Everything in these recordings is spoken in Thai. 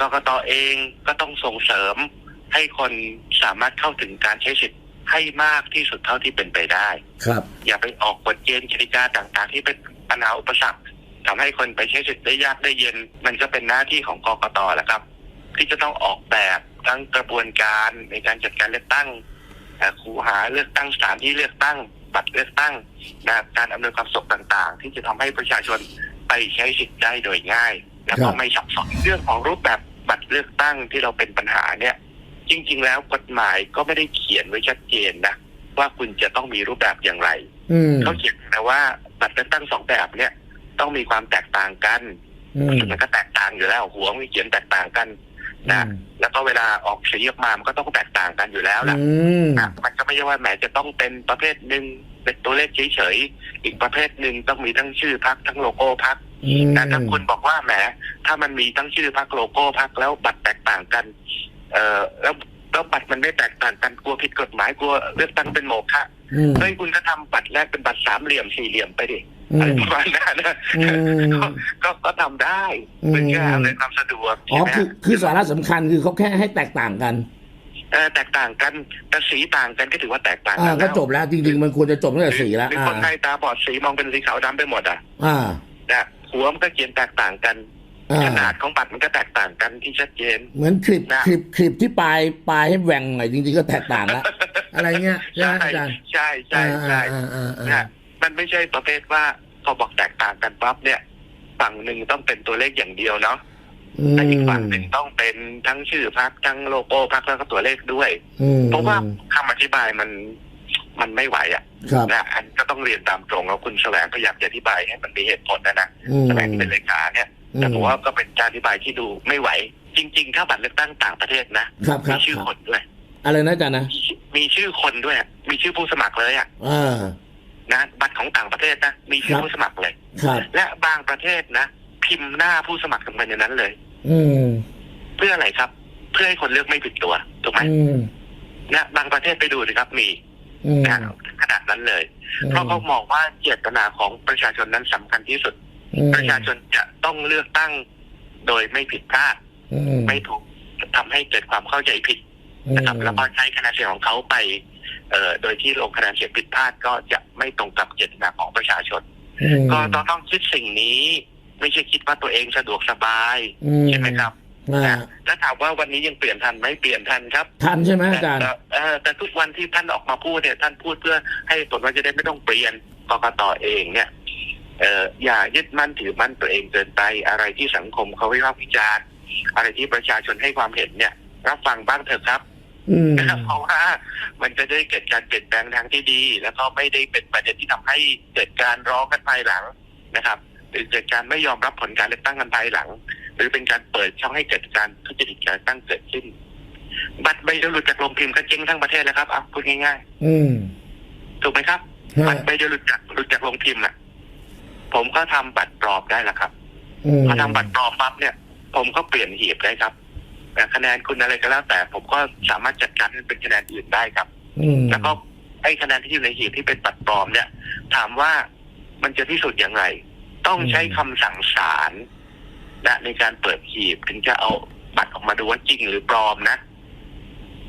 กกตเองก็ต้องส่งเสริมให้คนสามารถเข้าถึงการใช้สิทธิ์ให้มากที่สุดเท่าที่เป็นไปได้ ครับ อย่าไปออกกฎเกณฑ์กติกาต่างๆ ที่เป็นปัญหาอุปสรรคทำให้คนไปใช้สิทธิ์ได้ยากได้เย็น มันก็เป็นหน้าที่ของกกตแหละครับ ที่จะต้องออกแบบทั้งกระบวนการในการจัดการเลือกตั้งเอ่อคูหาเลือกตั้งสถานที่เลือกตั้งบัตรเลือกตั้งนะการอำนวยความสะดวกต่าง ๆ ที่จะทำให้ประชาชนไปใช้สิทธิ์ได้โดยง่าย และครัก็บไม่สับสนเรื่องของรูปแบบบัตรเลือกตั้งที่เราเป็นปัญหาเนี่ย จริง ๆ แล้วกฎหมายก็ไม่ได้เขียนไว้ชัดเจนนะว่าคุณจะต้องมีรูปแบบอย่างไรอืมเขาเขียนนะว่าบัตรเลือกตั้งสองแบบเนี่ยต้องมีความแตกต่างกันอืมมันก็แตกต่างอยู่แล้วหัวมันเขียนแตกต่างกันนะอืมแล้วก็เวลาออกสีออกมามันก็ต้องแตกต่างกันอยู่แล้วล่ะอืมนะมันก็ไม่ใช่ว่าแหมจะต้องเป็นประเภทหนึ่งเป็นตัวเลขเฉยๆอีกประเภทหนึ่งต้องมีทั้งชื่อพักทั้งโลโก้พักอืม แต่ถ้าคุณบอกว่าแหมถ้ามันมีทั้งชื่อพักโลโก้พักแล้วบัตรแตกต่างกัน เอ่อแล้วแล้วบัตรมันไม่แตกต่างกันกลัวผิดกฎหมายกลัวเลือกตั้งเป็นโมฆะอืมเฮ้ยคุณก็ทำบัตรแรกเป็นบัตรสามเหลี่ยมสี่เหลี่ยมไปดิอือะไรมประมาณนั้นนะอืมก็ก็ก็ทำได้อืมเป็นแค่อำนวยความสะดวกอ๋อใช่ไหมคือคือสาระสำคัญคือเขาแค่ให้แตกต่างกันเออแตกต่างกันแต่สีต่างกันก็ถือว่าแตกต่างอ่ากันก็จบแล้วจริงๆมันควรจะจบตั้งแต่สีแล้วหรืออ่าคนไทยตาบอดสีมองเป็นสีขาวดำไปหมดอะอ่านะ หัวมันก็เขียนแตกต่างกัน อ่า ขนาดของบัตรมันก็แตกต่างกันที่ชัดเจน เหมือนคลิปนะ คลิปคลิปที่ปลายปลายให้แหว่งหน่อยจริงๆก็แตกต่างแล้วอะไรเงี้ยใช่ไหมใช่อาจารย์ใช่ใช่ใช่อ่าอ่าอ่านะอ่ามันไม่ใช่ประเภทว่าพอบอกแตกต่างกันปั๊บเนี่ย ฝั่งหนึ่งต้องเป็นตัวเลขอย่างเดียวเนาะอืมแต่อีกฝั่งหนึ่งต้องเป็นทั้งชื่อพักทั้งโลโก้พักแล้วก็ตัวเลขด้วย อืมเพราะว่าคำอธิบายมันมันไม่ไหวอะ ครับ นะอันก็ต้องเรียนตามตรงแล้วคุณแสวงพยายามจะอธิบายให้มันมีเหตุผลนะนะอืมแสวงเป็นเลขาเนี่ยแต่ผมว่าก็เป็นการอธิบายที่ดูไม่ไหว จริง ๆ ถ้าบัตรเลือกตั้งต่างประเทศนะครับครัมีบชื่อครับคนด้วย อะไรนะอาจารย์นะมีมีชื่อคนด้วย มีชื่อผู้สมัครเลยอะอ่า นะบัตรของต่างประเทศนะมีชื่อครับ ผู้สมัครเลย ครับ และบางประเทศนะ พิมพ์หน้าผู้สมัครลงไปในนั้นเลย อืมเพื่ออะไรครับ เพื่อให้คนเลือกไม่ผิดตัวถูกไหมอืมนะบางประเทศไปดูสิครับมีอืมนะ ขนาดนั้นเลย เพราะเขามองว่าเจตนาของประชาชนนั้นสำคัญที่สุดอืมประชาชนจะต้องเลือกตั้งโดยไม่ผิดพลาดอืมไม่ถูกทำให้เกิดความเข้าใจผิดนะครับแล้วก็ใช้คะแนนเสียงของเขาไปเอ่อโดยที่ลงคะแนนเสียงผิดพลาดก็จะไม่ตรงกับเจตนาของประชาชนอืมก็ต้องต้องคิดสิ่งนี้ ไม่ใช่คิดว่าตัวเองสะดวกสบายอืใช่ไหมครับอ่านะ แล้วถามว่าวันนี้ยังเปลี่ยนทันไหมเปลี่ยนทันครับ ทันใช่ไหมอาจารย์แต่เอ่อแต่ทุกวันที่ท่านออกมาพูดเนี่ยท่านพูดเพื่อให้ผลว่าจะได้ไม่ต้องเปลี่ยนกกตเองเนี่ยเอ่ออย่ายึดมั่นถือมั่นตัวเองเกินไป อะไรที่สังคมเขาวิพากษ์วิจารณ์อะไรที่ประชาชนให้ความเห็นเนี่ย รับฟังบ้างเถอะครับอืมนะครับเพราะว่ามันจะได้เกิดการเปลี่ยนแปลงทางที่ดี แล้วก็ไม่ได้เป็นประเด็นที่ทำให้เกิดการร้องกันภายหลังนะครับหรือเกิดการไม่ยอมรับผลการเลือกตั้งกันภายหลังห รือเป็นการเปิดช่องให้เกิดการทุจริตการเลือกตั้งเกิดขึ้น บัตรใบเดียวหลุดจากโรงพิมพ์ก็เจ๊งทั้งประเทศแล้วครับเอาพูดง่ายอืมๆถูกไหมครับฮะบัตรใบเดียวหลุดจากหลุดจากโรงพิมพ์น่ะผมก็ทำบัตรปลอมได้แล้วครับอืมพอทำบัตรปลอมปั๊บเนี่ย ผมก็เปลี่ยนหีบได้ครับแต่คะแนนคุณอะไรก็แล้ว แต่ผมก็สามารถจัดการให้เป็นคะแนนอื่นได้ครับอืมแล้วก็ไอ้คะแนนที่อยู่ในหีบที่เป็นบัตรปลอมเนี่ย ถามว่ามันจะพิสูจน์อย่างไร ต้องใช้คำสั่งศาล นะในการเปิดหีบถึงจะเอาบัตรออกมาดูว่าจริงหรือปลอมนะ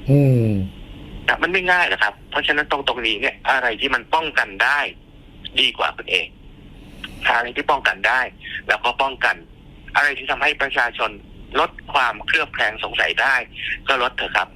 อืมแต่มันไม่ง่ายนะครับ เพราะฉะนั้นตรงตรงนี้เนี่ย อะไรที่มันป้องกันได้ ดีกว่าคุณเองอะไรที่ป้องกันได้ แล้วก็ป้องกัน อะไรที่ทำให้ประชาชนลดความเครือบแคลงสงสัยได้ ก็ลดเถอะครับ